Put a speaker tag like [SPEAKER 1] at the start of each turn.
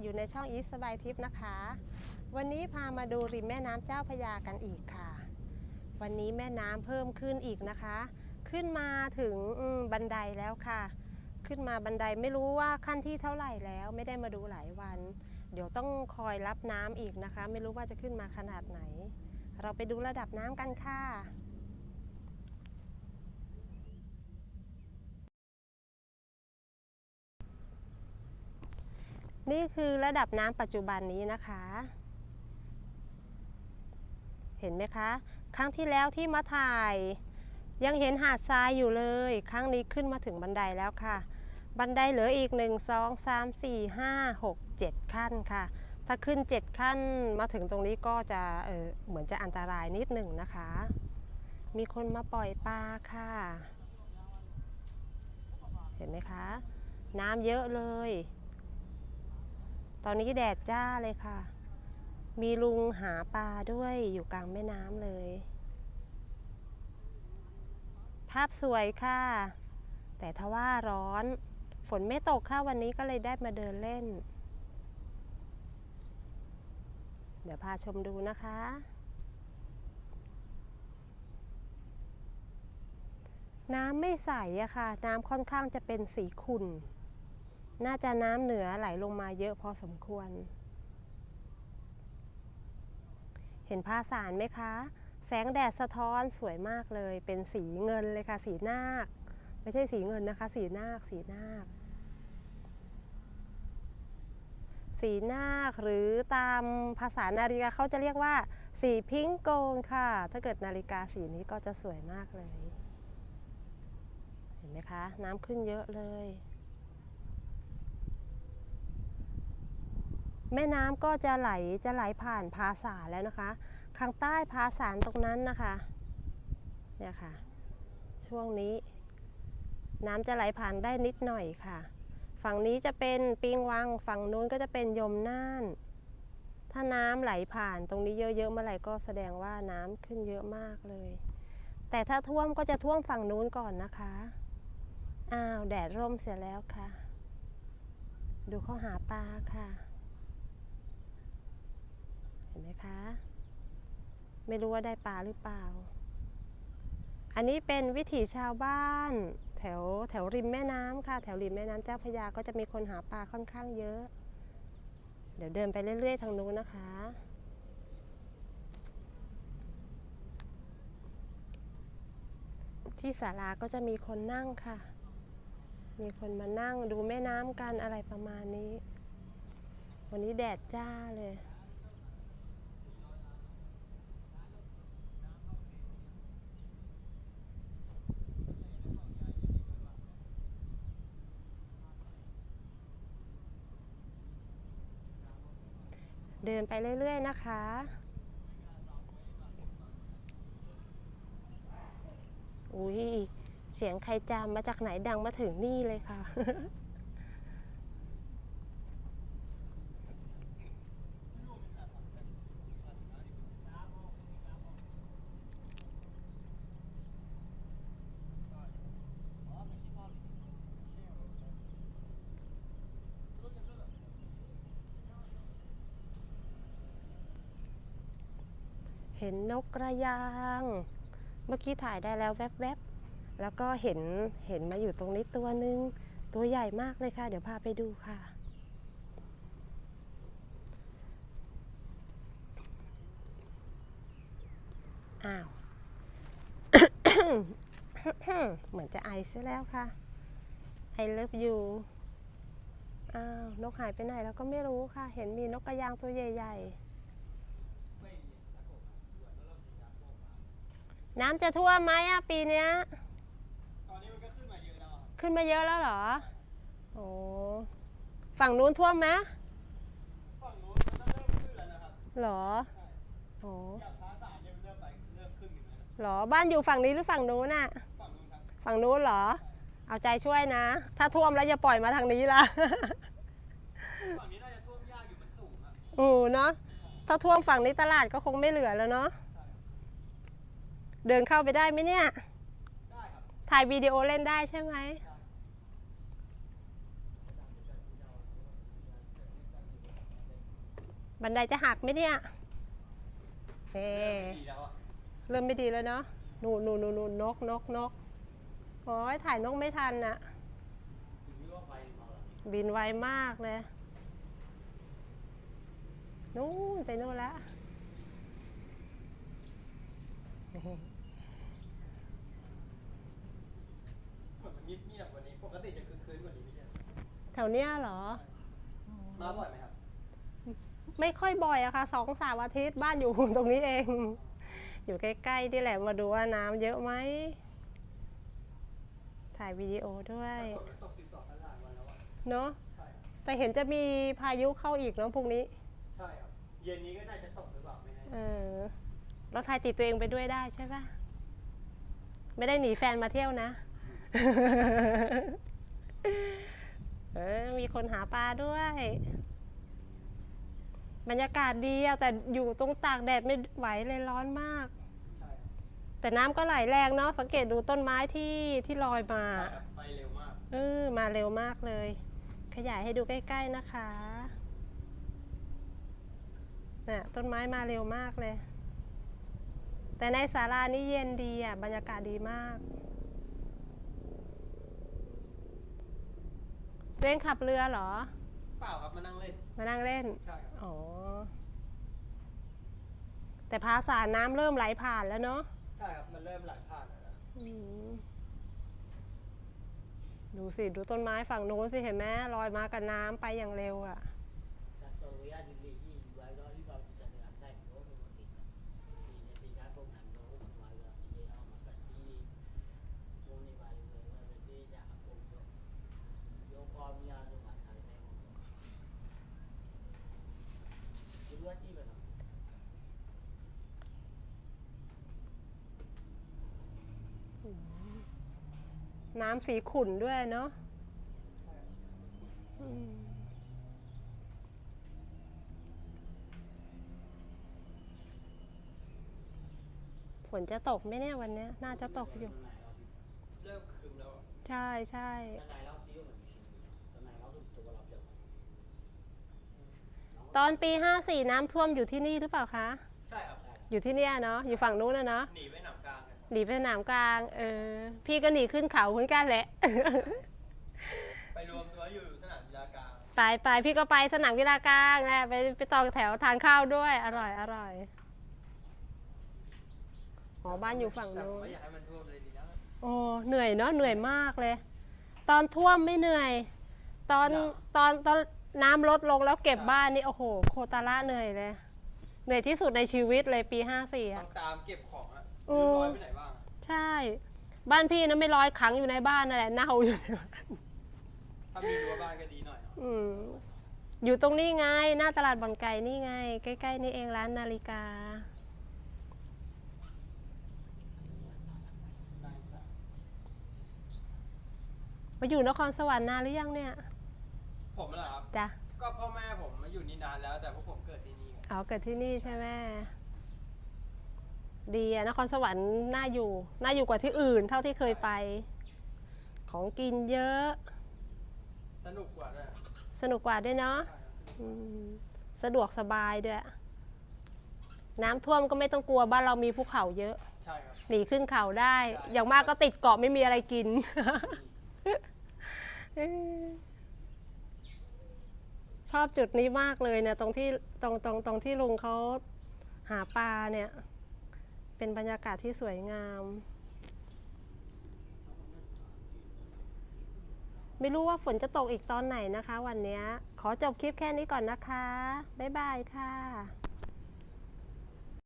[SPEAKER 1] อยู่ในช่องอีสบายทิพย์นะคะ วันนี้พามาดูริมแม่น้ำเจ้าพยากันอีกค่ะ วันนี้แม่น้ำเพิ่มขึ้นอีกนะคะ ขึ้นมาถึงบันไดแล้วค่ะ ขึ้นมาบันไดไม่รู้ว่าขั้นที่เท่าไหร่แล้วไม่ได้มาดูหลายวัน เดี๋ยวต้องคอยรับน้ำอีกนะคะ ไม่รู้ว่าจะขึ้นมาขนาดไหน เราไปดูระดับน้ำกันค่ะ นี่คือระดับน้ำปัจจุบันนี้นะคะ เห็นไหมคะ ครั้งที่แล้วที่มาถ่าย ยังเห็นหาดทรายอยู่เลย ครั้งนี้ขึ้นมาถึงบันไดแล้วค่ะ บันไดเหลืออีก 1 2 3 4 5 6 7 ขั้นค่ะ ถ้าขึ้น 7 ขั้นมาถึงตรงนี้ก็จะเออเหมือนจะอันตรายนิดหนึ่งนะคะ มีคนมาปล่อยปลาค่ะ เห็นไหมคะ น้ำเยอะเลย ตอนนี้แดดจ้าเลยค่ะ มีลุงหาปลาด้วยอยู่กลางแม่น้ำเลย ภาพสวยค่ะ แต่ทว่าร้อน ฝนไม่ตกค่ะวันนี้ก็เลยได้มาเดินเล่น เดี๋ยวพาชมดูนะคะ น้ำไม่ใสอะค่ะ น้ำค่อนข้างจะเป็นสีขุ่น น่าจะน้ำเหนือไหลลงมาเยอะพอสมควร เห็นผ้าสารไหมคะ แสงแดดสะท้อนสวยมากเลย เป็นสีเงินเลยค่ะ สีนาค ไม่ใช่สีเงินนะคะ สีนาค สีนาค สีนาคหรือตามภาษานาฬิกาเขาจะเรียกว่า สีพิงโกนค่ะ ถ้าเกิดนาฬิกาสีนี้ก็จะสวยมากเลย เห็นไหมคะ น้ำขึ้นเยอะเลย แม่น้ำก็จะไหลจะไหลผ่านภาษาแล้วนะคะ ข้างใต้ภาษาตรงนั้นนะคะเนี่ยค่ะ ช่วงนี้ น้ำจะไหลผ่านได้นิดหน่อยค่ะ ฝั่งนี้จะเป็นปิงวัง ฝั่งนู้นก็จะเป็นยมน่าน ถ้าน้ำไหลผ่านตรงนี้เยอะๆเมื่อไหร่ก็แสดงว่าน้ำขึ้นเยอะมากเลย แต่ถ้าท่วมก็จะท่วมฝั่งนู้นก่อนนะคะอ้าวแดดร่มเสียแล้วค่ะ ดูเขาหาปลาค่ะ เห็นไหมคะ ไม่รู้ว่าได้ปลาหรือเปล่า อันนี้เป็นวิถีชาวบ้าน แถวแถวริมแม่น้ำค่ะ แถวริมแม่น้ำเจ้าพระยาก็จะมีคนหาปลาค่อนข้างเยอะ เดี๋ยวเดินไปเรื่อยๆทางนู้นนะคะที่ศาลาก็จะมีคนนั่งค่ะ มีคนมานั่งดูแม่น้ำกันอะไรประมาณนี้ วันนี้แดดจ้าเลย เดินไปเรื่อย ๆ นะคะ อุ้ยเสียงใครจามมาจากไหนดังมาถึงนี่เลยค่ะ เห็นนกกระยาง เมื่อกี้ถ่ายได้แล้วแวบๆ แล้วก็เห็นเห็นมาอยู่ตรงนี้ตัวหนึ่งตัวใหญ่มากเลยค่ะ เดี๋ยวพาไปดูค่ะ อ้าว เหมือนจะไอซะแล้วค่ะ I love you อ้าว นกหายไปไหนแล้วก็ไม่รู้ค่ะ เห็นมีนกกระยางตัวใหญ่ ๆ น้ำจะท่วมไหมอะปีเนี้ย
[SPEAKER 2] ตอนนี้มันก็ขึ้นมาเยอะแล้วอะ
[SPEAKER 1] ขึ้นมาเยอะแล้วเหรอ โอ้ฝั่งนู้นท่วมไหม
[SPEAKER 2] ฝั่งนู้นมันก็เริ่มขึ้นแล้วนะครับ
[SPEAKER 1] เหรอ โอ้
[SPEAKER 2] อย่างฟ้าสายเนี่ยมันเริ่มไปเริ่มขึ้นอยู่แล้วนะ
[SPEAKER 1] เหรอ บ้านอยู่ฝั่งนี้หรือฝั่งนู้นอะ
[SPEAKER 2] ฝั่งนู้นครับ
[SPEAKER 1] ฝั่งนู้นเหรอ เอาใจช่วยนะ ถ้าท่วมแล้วอย่าปล่อยมาทางนี้ล่ะ
[SPEAKER 2] ฝั่งนี้น่าจะท่วมยากอยู่มันสูงอะ
[SPEAKER 1] อือเนาะถ้าท่วมฝั่งนี้ตลาดก็คงไม่เหลือแล้วเนาะ เดินเข้าไปได้ไหมเนี่ย
[SPEAKER 2] ได้ครับ
[SPEAKER 1] ถ่ายวิดีโอเล่นได้ใช่ไหม
[SPEAKER 2] ไบั
[SPEAKER 1] นไดจะหักไหมเนี่ยเฮ้เริ่มไม่ดีแล้วเนาะนูนนูนนูนนูนกนกนกโอ้ยถ่ายนกไม่ทันอะ
[SPEAKER 2] ถึงที่ว่าไฟมาแล้ว
[SPEAKER 1] บินไวมากเลย นู่นไปนู่นแล้ว
[SPEAKER 2] เหมือนมันเงียบๆกว่านี้ ปกติจะคึกคืนกว่านี้ไม่ใช่เหรอ
[SPEAKER 1] แถวเนี้ยเหรอ
[SPEAKER 2] มาบ่อยไหมครับ
[SPEAKER 1] ไม่ค่อยบ่อยอะค่ะสองสามอาทิตย์บ้านอยู่ ตรงนี้เอง อยู่ใกล้ๆนี่แหละมาดูว่าน้ำเยอะไหม ถ่ายวิดีโอด้วย
[SPEAKER 2] ฝนมันตกติดต่อกันหลายวันแล้วอะ
[SPEAKER 1] เนาะ
[SPEAKER 2] ใช่ครับ
[SPEAKER 1] แต่เห็นจะมีพายุเข้าอีกเนาะพรุ่งนี้
[SPEAKER 2] ใช่ครับ เย็นนี้ก็น่าจะตกหรือเปล่าไม่แน่
[SPEAKER 1] เออเราถ่ายติดตัวเองไปด้วยได้ใช่ปะไม่ได้หนีแฟนมาเที่ยวนะ เออมีคนหาปลาด้วย บรรยากาศดีอะแต่อยู่ตรงตากแดดไม่ไหวเลยร้อนมาก
[SPEAKER 2] ใช่ครับ
[SPEAKER 1] แต่น้ำก็ไหลแรงเนาะสังเกตดูต้นไม้ที่ที่ลอยมา
[SPEAKER 2] ใช่ครับไปเร็วมาก
[SPEAKER 1] เออมาเร็วมากเลย ขยายให้ดูใกล้ ๆนะคะน่ะต้นไม้มาเร็วมากเลย แต่ในศาลานี่เย็นดีอะบรรยากาศดีมาก เล่นขับเรือเหรอ
[SPEAKER 2] เปล่าครับมานั่งเล่น
[SPEAKER 1] มานั่งเล่น
[SPEAKER 2] ใช่ครับ
[SPEAKER 1] อ๋อ แต่ภาษาน้ำเริ่มไหลผ่านแล้วเนาะ
[SPEAKER 2] ใช่ครับ มันเริ่มไหลผ่านแล้วนะ
[SPEAKER 1] อืมดูสิ ดูต้นไม้ฝั่งโน้นสิ เห็นไหมลอยมากับน้ำไปอย่างเร็วอะ น้ำสีขุ่นด้วยเนาะอืมฝนจะตกไหมเนี่ยวันเนี้ย น่าจะตกอยู่
[SPEAKER 2] เริ่มคืมแล้วอะ
[SPEAKER 1] ใช่ใช่ตอนปี54น้ำท่วมอยู่ที่นี่หรือเปล่าคะ
[SPEAKER 2] ใช่ครับ
[SPEAKER 1] อยู่ที่เนี่ยเนาะอยู่ฝั่งนู้นนะเนาะ
[SPEAKER 2] หนีไปหนามกลางเลย
[SPEAKER 1] หนีไปสนามกลาง เออ พี่ก็หนีขึ้นเขาเหมือนกันแหละ
[SPEAKER 2] ไปรวมตัวอยู่สนามกีฬากลาง
[SPEAKER 1] ไปไปพี่ก็ไปสนามกีฬากลางไงไปไปต่อแถวทานข้าวด้วย อร่อยอร่อยอ๋อบ้านอยู่ฝั่ง
[SPEAKER 2] แต่ผม
[SPEAKER 1] นู้น
[SPEAKER 2] ไม่อยากให้มันท่วมเลยดีแล้ว
[SPEAKER 1] โอ้เหนื่อยเนาะเหนื่อยมากเลย ตอนท่วมไม่เหนื่อย ตอน
[SPEAKER 2] เหรอ
[SPEAKER 1] ตอนตอนน้ำลดลงแล้วเก็บบ้านนี่โอ้โห โคตรละเหนื่อยเลย เหนื่อยที่สุดในชีวิตเลยปีห้าสี่
[SPEAKER 2] ต้
[SPEAKER 1] อะ
[SPEAKER 2] องตามเก็บของอะ
[SPEAKER 1] โอ้
[SPEAKER 2] ไม่รู้ร้อยไปไหนบ้างอะ
[SPEAKER 1] ใช่ บ้านพี่นะไม่ร้อยขังอยู่ในบ้านนั่นแหละเน่าอยู่ในบ้าน
[SPEAKER 2] ถ้ามีรั้วบ้านก็ดีหน่อยเนาะ
[SPEAKER 1] อืมอยู่ตรงนี้ไง หน้าตลาดบางไก่นี่ไง ใกล้ๆนี่เองร้านนาฬิกา
[SPEAKER 2] ได้ครับ
[SPEAKER 1] มาอยู่นครสวรรค์นานหรือยังเนี่ย
[SPEAKER 2] ผมเหรอครับ
[SPEAKER 1] จ้ะ
[SPEAKER 2] ก็พ่อแม่ผมมาอยู่นี่นานแล้ว แต่พวกผมเกิดที่นี่ไง
[SPEAKER 1] อ๋อเกิดที่นี่ใช่ไหม ดีอะนครสวรรค์น่าอยู่ น่าอยู่กว่าที่อื่น เท่าที่เคยไป ของกินเยอะ
[SPEAKER 2] สนุกกว่าด้วย
[SPEAKER 1] สนุกกว่าด้วยเนาะ
[SPEAKER 2] ใช่ครับ
[SPEAKER 1] อืมสะดวกสบายด้วย น้ำท่วมก็ไม่ต้องกลัวบ้านเรามีภูเขาเยอะ
[SPEAKER 2] ใช่ครับ
[SPEAKER 1] หนีขึ้นเขาได้
[SPEAKER 2] ใช่
[SPEAKER 1] อย่างมากก็ติดเกาะไม่มีอะไรกิน เออชอบจุดนี้มากเลยเนี่ยตรงที่ตรงตรงตรงที่ลุงเขาหาปลาเนี่ย เป็นบรรยากาศที่สวยงาม ไม่รู้ว่าฝนจะตกอีกตอนไหนนะคะ วันนี้ขอจบคลิปแค่นี้ก่อนนะคะ บ๊ายบายค่ะ